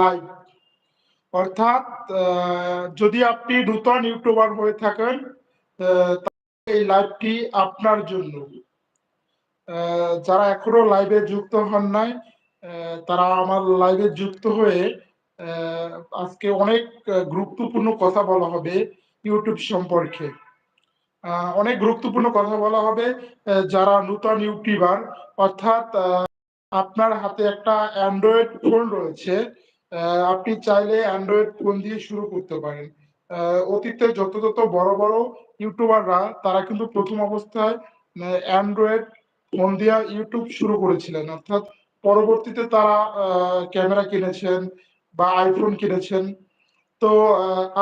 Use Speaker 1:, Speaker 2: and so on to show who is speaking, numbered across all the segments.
Speaker 1: Live অর্থাৎ যদি আপনি নূতন ইউটিউবার হয়ে থাকেন এই লাইভটি আপনার জন্য। যারা এখনও লাইভে যুক্ত হন নাই, তারা আমার লাইভে যুক্ত হয়ে আজকে অনেক গুরুত্বপূর্ণ কথা বলা হবে ইউটিউব সম্পর্কে। অনেক গুরুত্বপূর্ণ কথা বলা হবে যারা নূতন ইউটিউবার অর্থাৎ আপনার হাতে একটা অ্যান্ড্রয়েড ফোন রয়েছে। আপনি চাইলে অ্যান্ড্রয়েড ফোন দিয়ে শুরু করতে পারেন। অতীতে যত, যত বড়, বড় ইউটিউবাররা তারা কিন্তু প্রথম অবস্থায় অ্যান্ড্রয়েড ফোন দিয়ে ইউটিউব শুরু করেছিলেন। অর্থাৎ পরবর্তীতে তারা ক্যামেরা কিনেছেন বা আইফোন কিনেছেন। তো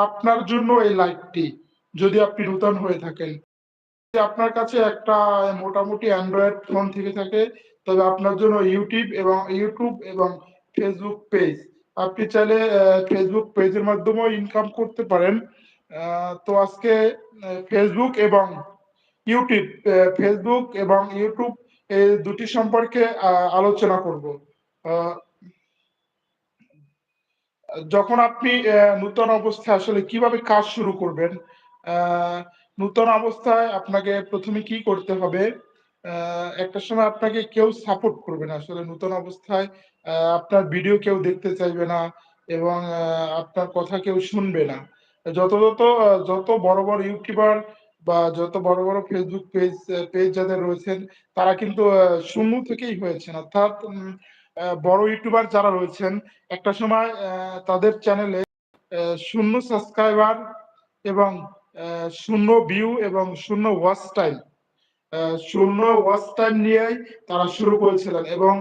Speaker 1: আপনার জন্য এই লাইভটি যদি আপনি নূতন হয়ে থাকেন। আপনার কাছে একটা মোটামুটি অ্যান্ড্রয়েড ফোন থেকে থাকে তবে আপনার জন্য ইউটিউব এবং ইউটিউব এবং ফেসবুক পেজ। আপনি চাইলে ফেসবুক পেজের মাধ্যমেও ইনকাম করতে পারেন। তো আজকে ফেসবুক এবং ইউটিউব ফেসবুক এবং ইউটিউব এই দুটি সম্পর্কে আলোচনা করব। যখন আপনি নূতন অবস্থায় আসলে কীভাবে কাজ শুরু করবেন? নূতন অবস্থায় আপনাকে প্রথমে কি করতে হবে? একটা সময় আপনাকে কেউ সাপোর্ট করবে না। আসলে নতুন অবস্থায় আপনার ভিডিও কেউ দেখতে চাইবে না এবং আপনার কথা কেউ শুনবে না। যত, যত যত বড়, বড় ইউটিউবার বা যত বড়, বড় ফেসবুক পেজ পেজ যাদের রয়েছেন তারা কিন্তু শূন্য থেকেই হয়েছেন। অর্থাৎ বড় ইউটিউবার যারা রয়েছেন একটা সময় তাদের চ্যানেলে শূন্য সাবস্ক্রাইবার এবং শূন্য ভিউ এবং শূন্য ওয়াচ টাইম। ০ ওয়াচ টাইম নিয়েই তারা শুরু করেছিলেন এবং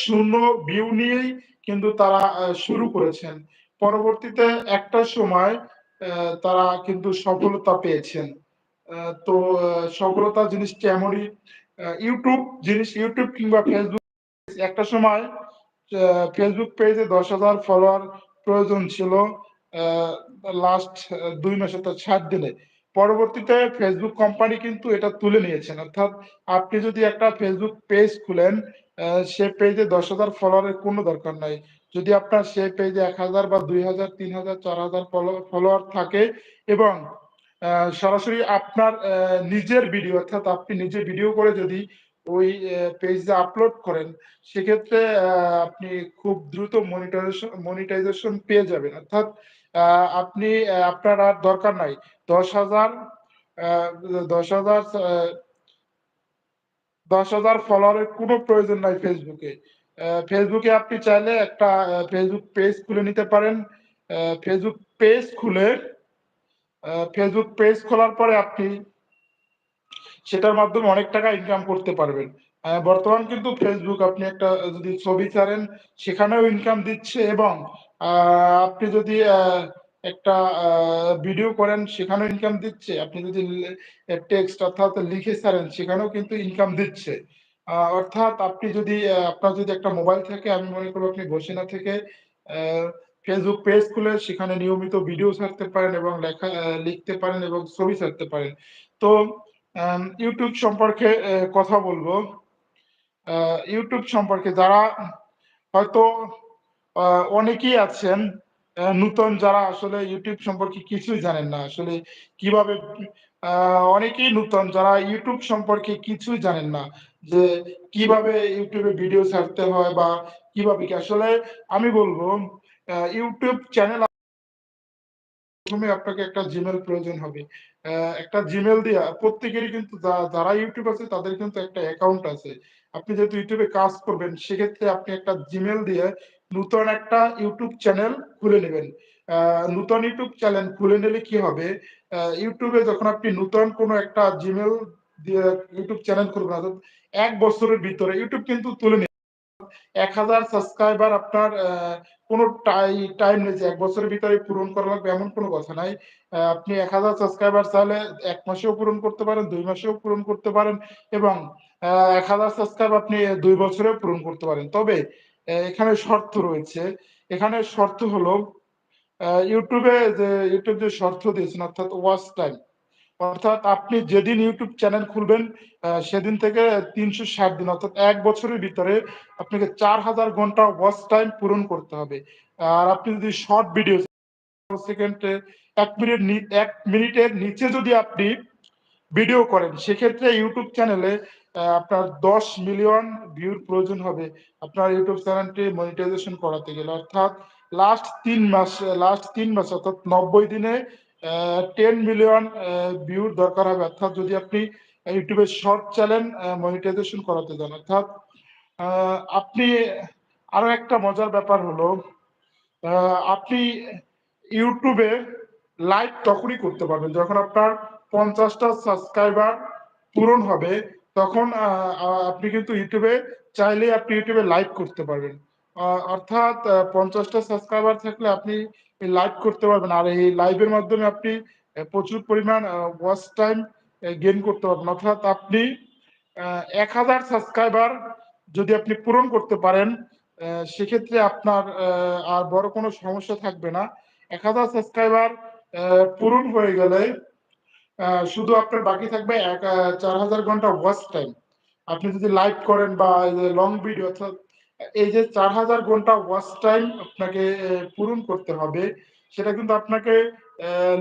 Speaker 1: ০ ভিউ নিয়েই কিন্তু তারা শুরু করেছেন। পরবর্তীতে একটা সময় তারা কিন্তু সফলতা পেয়েছেন। তো সফলতা জিনিসটা এমনই ইউটিউব জিনিস ইউটিউব কিংবা ফেসবুক একটা সময় ফেসবুক পেজে ১০,০০০ ফলোয়ার প্রয়োজন ছিল লাস্ট ২ মাস অর্থাৎ ৭ দিনে। পরবর্তীতে Facebook কোম্পানি কিন্তু এটা তুলে নিয়েছেন। অর্থাৎ আপনি যদি একটা Facebook পেজ খুলেন, সে পেজে ১০,০০০ ফলোয়ারের কোনো দরকার নাই। যদি আপনার সেই পেজে ১,০০০ বা ২,০০০, ৩,০০০, ৪,০০০ ফলো ফলোয়ার থাকে এবং সরাসরি আপনার নিজের ভিডিও অর্থাৎ আপনি নিজে ভিডিও করে যদি ওই পেজে আপলোড করেন, সেক্ষেত্রে আপনি খুব দ্রুত মনিটাইজেশন মনিটাইজেশন পেয়ে যাবেন। অর্থাৎ আপনি আপনার আর দরকার নাই। ১০,০০০ আ ১০,০০০ আ ১০,০০০ ফলোয়ারের কোনো প্রয়োজন নাই ফেসবুকে। আ আপনি চাইলে একটা ফেসবুক পেজ খুলে নিতে পারেন। Facebook পেজ খুলে Facebook পেজ খোলার পরে আপনি সেটার মাধ্যমে অনেক টাকা ইনকাম করতে পারবেন। বর্তমান কিন্তু ফেসবুক আপনি একটা যদি ছবি ছাড়েন, সেখানেও ইনকাম দিচ্ছে এবং আপনি যদি একটা ভিডিও করেন, সেখানেও ইনকাম দিচ্ছে। আপনি যদি টেক্সট অর্থাৎ লিখে ছাড়েন, সেখানেও কিন্তু ইনকাম দিচ্ছে। অর্থাৎ আপনি যদি আপনার যদি একটা মোবাইল থাকে, আমি মনে করব আপনি বসে না থেকে ফেসবুক পেজ খুলে সেখানে নিয়মিত ভিডিও ছাড়তে পারেন এবং লেখা লিখতে পারেন এবং ছবি ছাড়তে পারেন। তো ইউটিউব সম্পর্কে কথা বলব। YouTube সম্পর্কে যারা হয়তো অনেকেই আছেন নূতন যারা আসলে YouTube সম্পর্কে কিছুই জানেন না। আসলে কীভাবে অনেকেই নূতন যারা YouTube সম্পর্কে কিছুই জানেন না। যে কীভাবে এ ভিডিও ছাড়তে হয় বা কীভাবে কি, আসলে আমি বলব YouTube চ্যানেল প্রথমে আপনাকে একটা জিমেল প্রয়োজন হবে। একটা জিমেল দিয়া, প্রত্যেকেরই কিন্তু যারা ইউটিউব আছে তাদের কিন্তু একটা অ্যাকাউন্ট আছে। আপনি যেহেতু ইউটিউবে কাজ করবেন সেক্ষেত্রে আপনি একটা জিমেল দিয়ে নূতন একটা ইউটিউব চ্যানেল খুলে নেবেন নূতন YouTube চ্যানেল খুলে নিলে কি হবে? YouTube যখন আপনি নূতন কোনো একটা জিমেল দিয়ে YouTube চ্যানেল খুলবেন ১ বছরের ভিতরে ইউটিউব কিন্তু তুলে নেবে এক হাজার সাবস্ক্রাইবার আপনার কোনো টাই টাইম নেই যে ১ বছরের ভিতরে পূরণ করা লাগবে এমন কোনো কথা নাই। আপনি ১,০০০ সাবস্ক্রাইবার চাইলে এক মাসেও পূরণ করতে পারেন, দুই মাসেও পূরণ করতে পারেন এবং আ ১,০০০ সাবস্ক্রাইবার আপনি দুই বছরে পূরণ করতে পারেন। তবে এখানে শর্ত রয়েছে। এখানে শর্ত হলো এ যে YouTube যে শর্ত দিয়েছেন অর্থাৎ ওয়াচ টাইম। অর্থাৎ আপনি যেদিন ইউটিউব চ্যানেল খুলবেন সেদিন থেকে তিনশো ষাট দিন অর্থাৎ এক বছরের ভিতরে আপনাকে চার হাজার ঘণ্টা ওয়াচ টাইম পূরণ করতে হবে আর আপনি যদি শর্ট ভিডিও সেকেন্ডে এক মিনিট এক মিনিটের নিচে যদি আপনি ভিডিও করেন সেক্ষেত্রে ইউটিউব চ্যানেলে আপনার দশ মিলিয়ন ভিউর প্রয়োজন হবে আপনার ইউটিউব চ্যানেলটি মনিটাইজেশন করাতে গেলে। অর্থাৎ লাস্ট তিন মাস লাস্ট তিন মাস, অর্থাৎ নব্বই দিনে টেন মিলিয়ন ভিউর দরকার হবে। অর্থাৎ যদি আপনি ইউটিউবে শর্ট চ্যানেল মনিটাইজেশন করাতে যান, অর্থাৎ আপনি, আরও একটা মজার ব্যাপার হলো আপনি ইউটিউবে লাইভ তখনই করতে পারবেন যখন আপনার পঞ্চাশটা সাবস্ক্রাইবার পূরণ হবে তখন আপনি কিন্তু ইউটিউবে চাইলে আপনি ইউটিউবে লাইভ করতে পারবেন। অর্থাৎ পঞ্চাশটা সাবস্ক্রাইবার থাকলে আপনি লাইভ করতে পারবেন। আর এই লাইভের মাধ্যমে আপনি প্রচুর পরিমাণ ওয়াচ টাইম গেইন করতে পারবেন। অর্থাৎ আপনি এক হাজার সাবস্ক্রাইবার যদি আপনি পূরণ করতে পারেন সেক্ষেত্রে আপনার আর বড় কোনো সমস্যা থাকবে না। এক হাজার সাবস্ক্রাইবার পূরণ হয়ে গেলে শুধু আপনার বাকি থাকবে এক চার হাজার ঘণ্টা ওয়াচ টাইম আপনি যদি লাইভ করেন বা লং ভিডিও অর্থাৎ এই যে চার হাজার ঘণ্টা ওয়াচ টাইম আপনাকে পূরণ করতে হবে, সেটা কিন্তু আপনাকে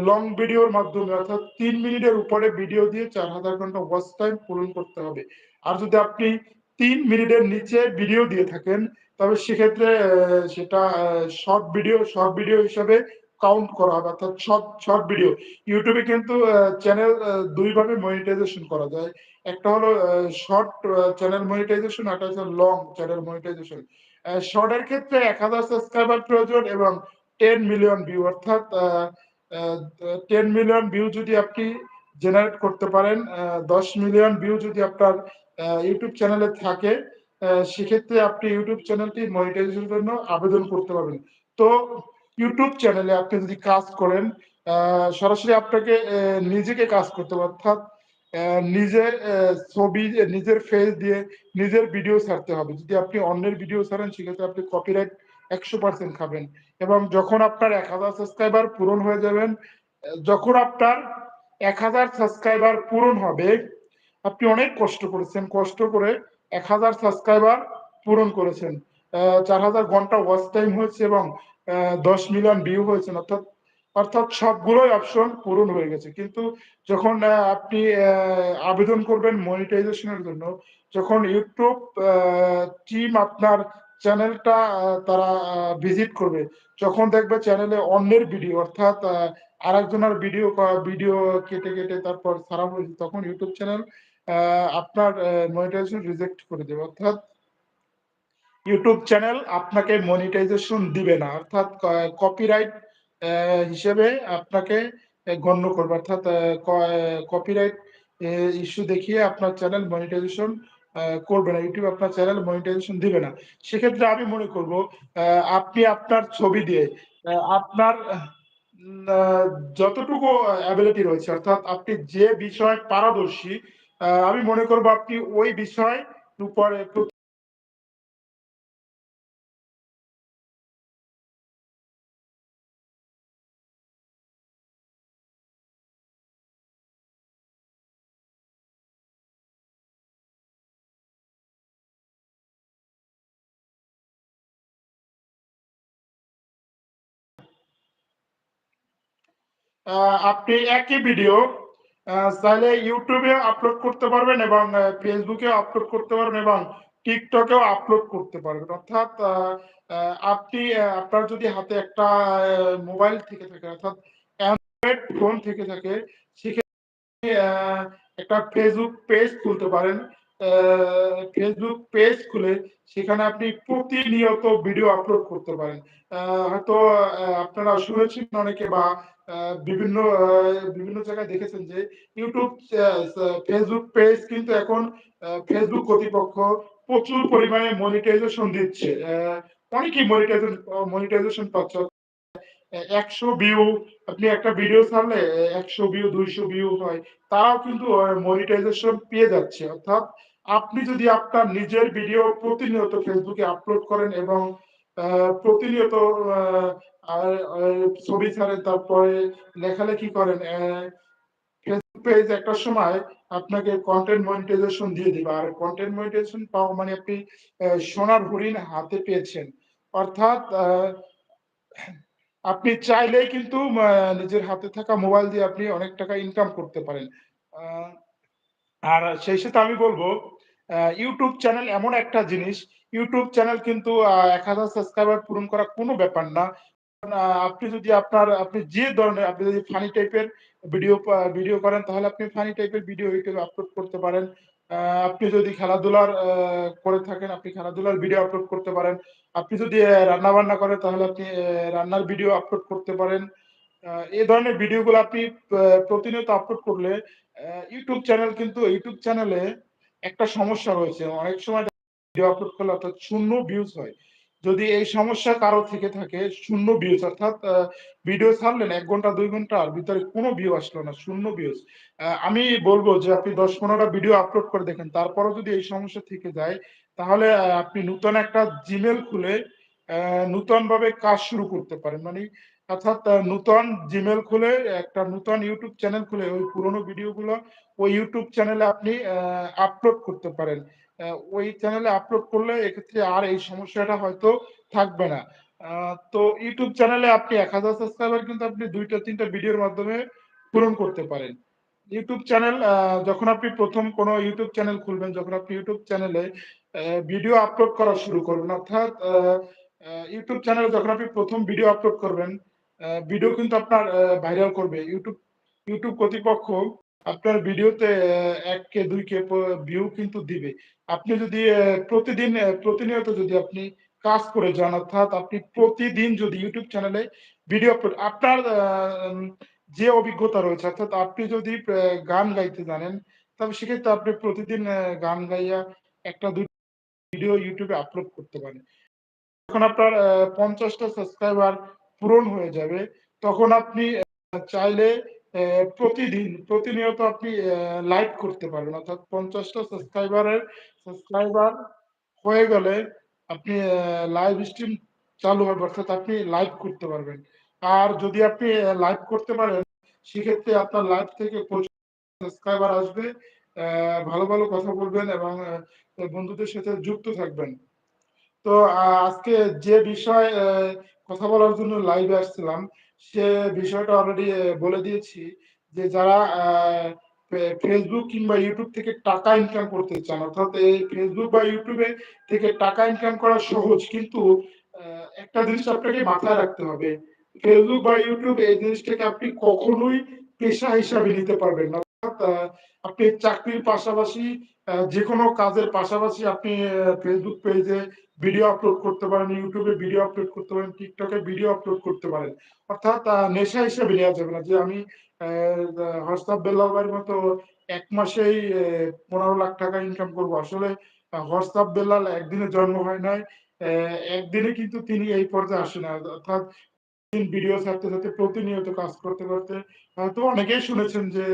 Speaker 1: লং ভিডিওর মাধ্যমে, অর্থাৎ তিন মিনিটের উপরে ভিডিও দিয়ে চার হাজার ঘণ্টা ওয়াচ টাইম পূরণ করতে হবে। আর যদি আপনি তিন মিনিটের নিচে ভিডিও দিয়ে থাকেন, তবে সেক্ষেত্রে সেটা শর্ট ভিডিও শর্ট ভিডিও হিসাবে কাউন্ট করা হবে, অর্থাৎ শর্ট শর্ট ভিডিও ইউটিউবে কিন্তু চ্যানেল দুই ভাবে মনিটাইজেশন করা যায়। একটা হলো শর্ট চ্যানেল মনিটাইজেশন একটা হচ্ছে লং চ্যানেল মনিটাইজেশন শর্টের ক্ষেত্রে এক হাজার সাবস্ক্রাইবার প্রয়োজন এবং টেন মিলিয়ন ভিউ অর্থাৎ টেন মিলিয়ন ভিউ যদি আপনি জেনারেট করতে পারেন দশ মিলিয়ন ভিউ যদি আপনার ইউটিউব চ্যানেলে থাকে সেক্ষেত্রে আপনি ইউটিউব চ্যানেলটি মনিটাইজেশনের জন্য আবেদন করতে পারবেন। তো ইউটিউব চ্যানেলে আপনি যদি কাজ করেন সরাসরি আপনাকে নিজেকে কাজ করতে হবে। অর্থাৎ নিজের ছবি নিজের ফেস দিয়ে নিজের ভিডিও ছাড়তে হবে। যদি আপনি অন্যের ভিডিও ছাড়েন, সেক্ষেত্রে আপনি কপিরাইট একশো পার্সেন্ট খাবেন। এবং যখন আপনার এক হাজার সাবস্ক্রাইবার পূরণ হয়ে যাবেন যখন আপনার এক হাজার সাবস্ক্রাইবার পূরণ হবে, আপনি অনেক কষ্ট করেছেন। কষ্ট করে এক হাজার সাবস্ক্রাইবার পূরণ করেছেন। চার হাজার ঘণ্টা ওয়াচ টাইম হয়েছে এবং দশ মিলিয়ন ভিউ হয়েছে, অর্থাৎ অর্থাৎ সবগুলোই অপশন পূরণ হয়ে গেছে। কিন্তু যখন আপনি আবেদন করবেন মনিটাইজেশনের জন্য, যখন ইউটিউব টিম আপনার চ্যানেলটা তারা ভিজিট করবে, যখন দেখবে চ্যানেলে অন্যের ভিডিও অর্থাৎ আরেকজনের ভিডিও ভিডিও কেটে কেটে তারপর ছাড়া হয়েছে তখন ইউটিউব চ্যানেল আপনার মনিটাইজেশন রিজেক্ট করে দেবে। অর্থাৎ ইউটিউব চ্যানেল আপনাকে মনিটাইজেশন দিবে না। অর্থাৎ কপিরাইট হিসেবে আপনাকে গণ্য করবে। অর্থাৎ কপিরাইট ইস্যু দেখিয়ে আপনার চ্যানেল মনিটাইজেশন করবে না। ইউটিউব আপনার চ্যানেল মনিটাইজেশন দিবে না। সেক্ষেত্রে আমি মনে করব আপনি আপনার ছবি দিয়ে আপনার যতটুকু অ্যাবিলিটি রয়েছে, অর্থাৎ আপনি যে বিষয় পারদর্শী আমি মনে করব আপনি ওই বিষয় উপরে আপনি একই ভিডিও চাইলে ইউটিউবে আপলোড করতে পারবেন এবং ফেসবুকে আপলোড করতে পারবেন এবং টিকটকেও আপলোড করতে পারবেন। অর্থাৎ আপনি আপনার যদি হাতে একটা মোবাইল থেকে থাকে, অর্থাৎ অ্যান্ড্রয়েড ফোন থেকে থাকে, সেক্ষেত্রে একটা ফেসবুক পেজ খুলতে পারেন। ফেসবুক পেজ খুলে সেখানে আপনি প্রতিনিয়ত ভিডিও আপলোড করতে পারেন। হয়তো আপনারা শুনেছেন অনেকে বা বিভিন্ন বিভিন্ন জায়গায় দেখেছেন যে ইউটিউব ফেসবুক পেজ কিন্তু এখন ফেসবুক কর্তৃপক্ষ প্রচুর পরিমাণে মনিটাইজেশন দিচ্ছে। অনেকেই মনিটাইজেশন মনিটাইজেশন পাচ্ছে। একশো ভিউ আপনি একটা ভিডিও ছাড়লে একশো ভিউ দুইশো ভিউ হয়, তারাও কিন্তু মনিটাইজেশন পেয়ে যাচ্ছে। অর্থাৎ আপনি যদি আপনার নিজের ভিডিও প্রতিনিয়ত ফেসবুকে আপলোড করেন এবং প্রতিনিয়ত ছবি ছাড়েন, তারপরে লেখালেখি করেন ফেসবুক পেজ একটা সময় আপনাকে কনটেন্ট মনিটাইজেশন দিয়ে দিবে। আর কনটেন্ট মনিটাইজেশন পাওয়া মানে আপনি সোনার হরিণ হাতে পেয়েছেন। অর্থাৎ আপনি চাইলেই কিন্তু নিজের হাতে থাকা মোবাইল দিয়ে আপনি অনেক টাকা ইনকাম করতে পারেন। আর সেই সাথে আমি বলব YouTube চ্যানেল এমন একটা জিনিস, ইউটিউব চ্যানেল কিন্তু এক হাজার সাবস্ক্রাইবার পূরণ করা কোনো ব্যাপার না। আপনি যদি আপনার আপনি যে ধরনের আপনি যদি ফানি টাইপের ভিডিও ভিডিও করেন তাহলে আপনি ফানি টাইপের ভিডিও এ আপলোড করতে পারেন। আপনি যদি খেলাধুলার করে থাকেন, আপনি খেলাধুলার ভিডিও আপলোড করতে পারেন। আপনি যদি অ্যা রান্না-বান্না করেন তাহলে আপনি রান্নার ভিডিও আপলোড করতে পারেন। আ এ ধরনের ভিডিওগুলো আপনি প্রতিনিয়ত আপলোড করলে YouTube চ্যানেল কিন্তু ইউটিউব চ্যানেলে একটা সমস্যা রয়েছে। অনেক সময় ভিডিও আপলোড শূন্য ভিউজ হয়। যদি এই সমস্যা কারও থেকে থাকে, শূন্য ভিউজ অর্থাৎ ভিডিও ছাড়লেন ১ ঘণ্টা ২ ঘণ্টার ভিতরে কোনো ভিউ আসলো না, শূন্য ভিউজ। আমি বলব যে আপনি দশ পনেরোটা ভিডিও আপলোড করে দেখেন। তারপরেও যদি এই সমস্যা থেকে যায়, তাহলে আপনি নূতন একটা জিমেল খুলে অ্যা নূতনভাবে কাজ শুরু করতে পারেন। মানি অর্থাৎ নূতন Gmail খুলে একটা নূতন ইউটিউব চ্যানেল খুলে ওই পুরোনো ভিডিওগুলো ওই ইউটিউব চ্যানেলে আপনি আপলোড করতে পারেন। ওই চ্যানেলে আপলোড করলে এক্ষেত্রে আর এই সমস্যাটা হয়তো থাকবে না। তো ইউটিউব চ্যানেলে আপনি ১০০০ সাবস্ক্রাইবার কিন্তু আপনি ২ টা ৩ টা ভিডিওর মাধ্যমে পূরণ করতে পারেন। ইউটিউব চ্যানেল যখন আপনি প্রথম কোনো ইউটিউব চ্যানেল খুলবেন, যখন আপনি ইউটিউব চ্যানেলে ভিডিও আপলোড করা শুরু করবেন, অর্থাৎ YouTube চ্যানেলে যখন আপনি প্রথম ভিডিও আপলোড করবেন, ভিডিও কিন্তু আপনার ভাইরাল করবে। YouTube YouTube কর্তৃপক্ষ আপনার ভিডিওতে ১ কে ২ কে ভিউ কিন্তু দিবে। আপনি যদি প্রতিদিন প্রতিনিয়ত যদি আপনি কাজ করে যান, অর্থাৎ আপনি প্রতিদিন যদি YouTube চ্যানেলে ভিডিও আপলোড আপনার যে অভিজ্ঞতা রয়েছে, অর্থাৎ আপনি যদি গান গাইতে জানেন, তবে সেক্ষেত্রে আপনি প্রতিদিন গান গাইয়া ১ টা ২ ভিডিও ইউটিউবে আপলোড করতে পারেন। এখন আপনার ৫০ সাবস্ক্রাইবার পূরণ হয়ে যাবে, তখন আপনি চাইলে প্রতিদিন প্রতিনিয়ত আপনি লাইভ করতে পারবেন। অর্থাৎ ৫০ টা সাবস্ক্রাইবারের সাবস্ক্রাইবার হয়ে গেলে আপনি লাইভ স্ট্রিম চালু হবে অর্থাৎ আপনি লাইভ করতে পারবেন। আর যদি আপনি লাইভ করতে পারেন, সেক্ষেত্রে আপনার লাইভ থেকে সাবস্ক্রাইবার আসবে। ভালো, ভালো কথা বলবেন এবং বন্ধুদের সাথে যুক্ত থাকবেন। তো আজকে যে বিষয় কথা বলার জন্য লাইভে আসছিলাম, সে বিষয়টা অলরেডি বলে দিয়েছি যে যারা আ ফে কিংবা ইউটিউব থেকে টাকা ইনকাম করতে চান, অর্থাৎ এই ফেসবুক বা এ থেকে টাকা ইনকাম করা সহজ। কিন্তু একটা জিনিস আপনাকে মাথায় রাখতে হবে। ফেসবুক বা ইউটিউব এই জিনিসটাকে আপনি কখনোই পেশা হিসাবে নিতে পারবেন না। অর্থাৎ আপনি চাকরির পাশাপাশি অ্যা যেকোনো কাজের পাশাপাশি আপনি ফেসবুক পেজে ভিডিও আপলোড করতে পারেন, এ ভিডিও আপলোড করতে পারেন, টিকটকে ভিডিও আপলোড করতে পারেন। অর্থাৎ নেশা হিসেবে নেওয়া যাবে না যে আমি হরসাব বেল্লাল মতো এক মাসেই পনেরো লাখ টাকা ইনকাম করব। আসলে হরসাব বেল্লাল একদিনে জন্ম হয় নাই। একদিনে কিন্তু তিনি এই পর্যায়ে আসে না অর্থাৎ ভিডিও ছাড়তে, ছাড়তে প্রতিনিয়ত কাজ করতে, করতে অনেকেই শুনেছেন যে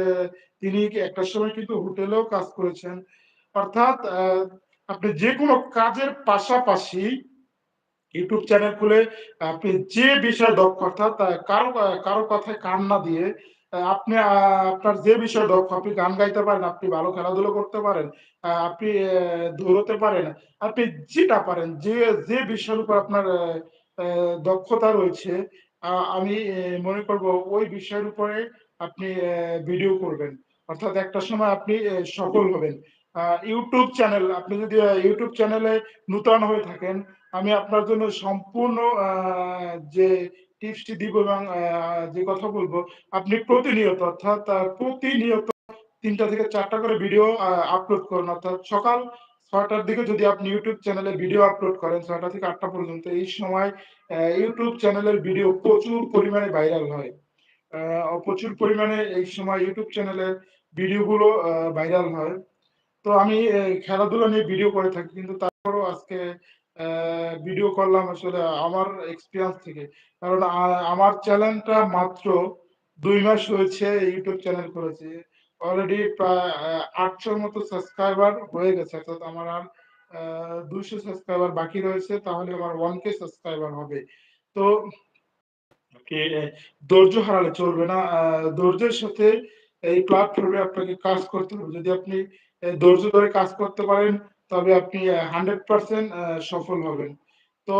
Speaker 1: তিনি একটা সময় কিন্তু হোটেলেও কাজ করেছেন। অর্থাৎ আপনি যেকোনো কাজের পাশাপাশি YouTube চ্যানেল খুলে আপনি যে বিষয়ে দক্ষ অর্থাৎ কারও কারও কথায় কান না দিয়ে আপনি আপনার যে বিষয়ে দক্ষ, আপনি গান গাইতে পারেন, আপনি ভালো খেলাধুলো করতে পারেন, আপনি দৌড়াতে পারেন, আপনি যেটা পারেন, যে যে বিষয়ের উপর আপনার দক্ষতা রয়েছে, আমি মনে করব ওই বিষয়ের উপরে আপনি ভিডিও করবেন। অর্থাৎ একটা সময় আপনি সফল হবেন। YouTube চ্যানেল আপনি যদি YouTube চ্যানেলে নূতন হয়ে থাকেন, আমি আপনার জন্য সম্পূর্ণ যে টিপসটি দিব এবং যে কথা বলব আপনি প্রতিনিয়ত অর্থাৎ প্রতিনিয়ত তিনটা থেকে ৪ টা করে ভিডিও আপলোড করুন। অর্থাৎ সকাল ৬ টার দিকে যদি আপনি ইউটিউব চ্যানেলে ভিডিও আপলোড করেন ৬ টা থেকে আটটা পর্যন্ত, এই সময় ইউটিউব চ্যানেলের ভিডিও প্রচুর পরিমাণে ভাইরাল হয়। প্রচুর পরিমাণে এই সময় ইউটিউব চ্যানেলের ভিডিওগুলো ভাইরাল হয়। তো আমি খেলাধুলা নিয়ে ভিডিও করে থাকি। কিন্তু তারপরেও আজকে ভিডিও করলাম আসলে আমার এক্সপিরিয়েন্স থেকে। কারণ আমার চ্যানেলটা মাত্র দুই মাস হয়েছে ইউটিউব চ্যানেল করেছি। অলরেডি প্রায় আটশোর মতো সাবস্ক্রাইবার হয়ে গেছে। অর্থাৎ আমার আর ২০০ সাবস্ক্রাইবার বাকি রয়েছে। তাহলে আমার 1K সাবস্ক্রাইবার হবে। তো কে ধৈর্য হারালে চলবে না। ধৈর্যের সাথে এই প্ল্যাটফর্মে আপনাকে কাজ করতে হবে। যদি আপনি ধৈর্য ধরে কাজ করতে পারেন, তবে আপনি হান্ড্রেড পার্সেন্ট সফল হবেন। তো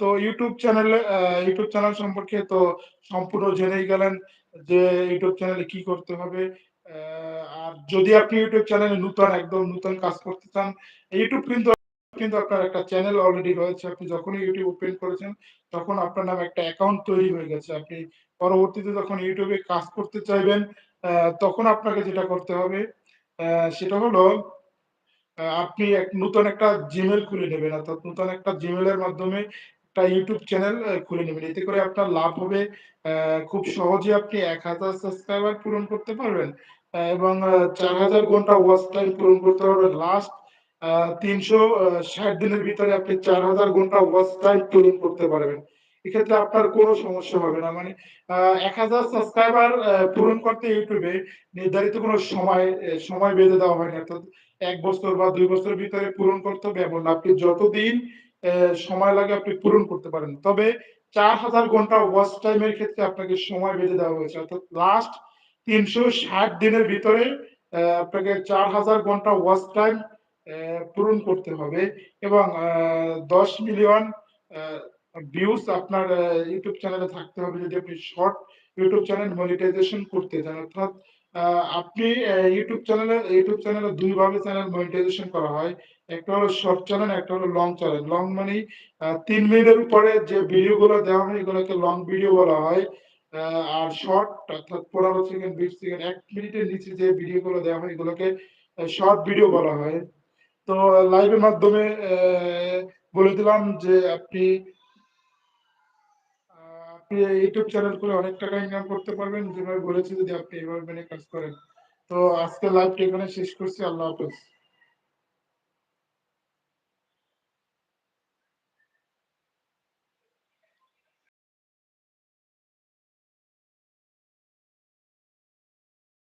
Speaker 1: তো ইউটিউব চ্যানেলে YouTube চ্যানেল সম্পর্কে তো সম্পূর্ণ জেনেই গেলেন যে ইউটিউব চ্যানেলে কি করতে হবে। আর যদি আপনি ইউটিউব চ্যানেলে নতুন একদম নতুন কাজ করতে চান, ইউটিউব কিন্তু কিন্তু আপনার একটা চ্যানেল অলরেডি রয়েছে। আপনি যখনই ইউটিউব ওপেন করেছেন, তখন আপনার নামে একটা অ্যাকাউন্ট তৈরি হয়ে গেছে। আপনি পরবর্তীতে যখন ইউটিউবে কাজ করতে চাইবেন, তখন আপনাকে যেটা করতে হবে, সেটা হলো আপনি এক নতুন একটা জিমেল খুলে নেবেন। অর্থাৎ নতুন একটা জিমেলের মাধ্যমে একটা YouTube চ্যানেল খুলে নেবেন। এতে করে আপনার লাভ হবে খুব সহজে আপনি ১০০০ সাবস্ক্রাইবার পূরণ করতে পারবেন। এবং আ ৪০০০ ঘণ্টা ওয়াচ টাইম পূরণ করতে পারবেন। লাস্ট আ ৩৬০ দিনের ভিতরে আপনি ৪০০০ ঘণ্টা ওয়াচ টাইম পূরণ করতে পারবেন। এক্ষেত্রে আপনার কোন সমস্যা হবে না। মানে আ ১০০০ সাবস্ক্রাইবার পূরণ করতে এ নির্ধারিত কোন সময় সময় বেঁধে দেওয়া হয়নি। অর্থাৎ এক বছর বা দুই বছরের ভিতরে পূরণ করতে হবে, এমন না। আপনি যতদিন সময় লাগে আপনি পূরণ করতে পারেন। তবে ৪০০০ ঘণ্টা ওয়াচ টাইম এর ক্ষেত্রে আপনাকে সময় বেঁধে দেওয়া হয়েছে। অর্থাৎ লাস্ট ৩৬০ দিনের ভিতরে আপনাকে চার হাজার ঘণ্টা ওয়াচ টাইম পূরণ করতে হবে এবং ১০ মিলিয়ন ভিউজ আপনার YouTube চ্যানেলে থাকতে হবে যদি আপনি শর্ট ইউটিউব চ্যানেল মনিটাইজেশন করতে চান। অর্থাৎ আপনি YouTube চ্যানেলে ইউটিউব চ্যানেলে দুইভাবে চ্যানেল মনিটাইজেশন করা হয়। একটা হলো শর্ট চ্যানেল, একটা হলো লং চ্যানেল। লং মানে তিন ৩ মিনিটের উপরে যে ভিডিও গুলো দেওয়া হয় এগুলোকে লং ভিডিও বলা হয়। আর শর্ট অর্থাৎ ১৫ সেকেন্ড, ২০ সেকেন্ড, ১ মিনিটের নিচে যে ভিডিও গুলো দেওয়া হয় এগুলোকে শর্ট ভিডিও বলা হয়। তো লাইভের মাধ্যমে বলে দিলাম যে আপনি আপনি ইউটিউব চ্যানেল খুলে অনেক টাকা ইনকাম করতে পারবেন। যেভাবে বলেছি যদি আপনি এভাবে মেনে কাজ করেন। তো আজকের লাইভটা এখানে শেষ করছি। আল্লাহ হাফেজ।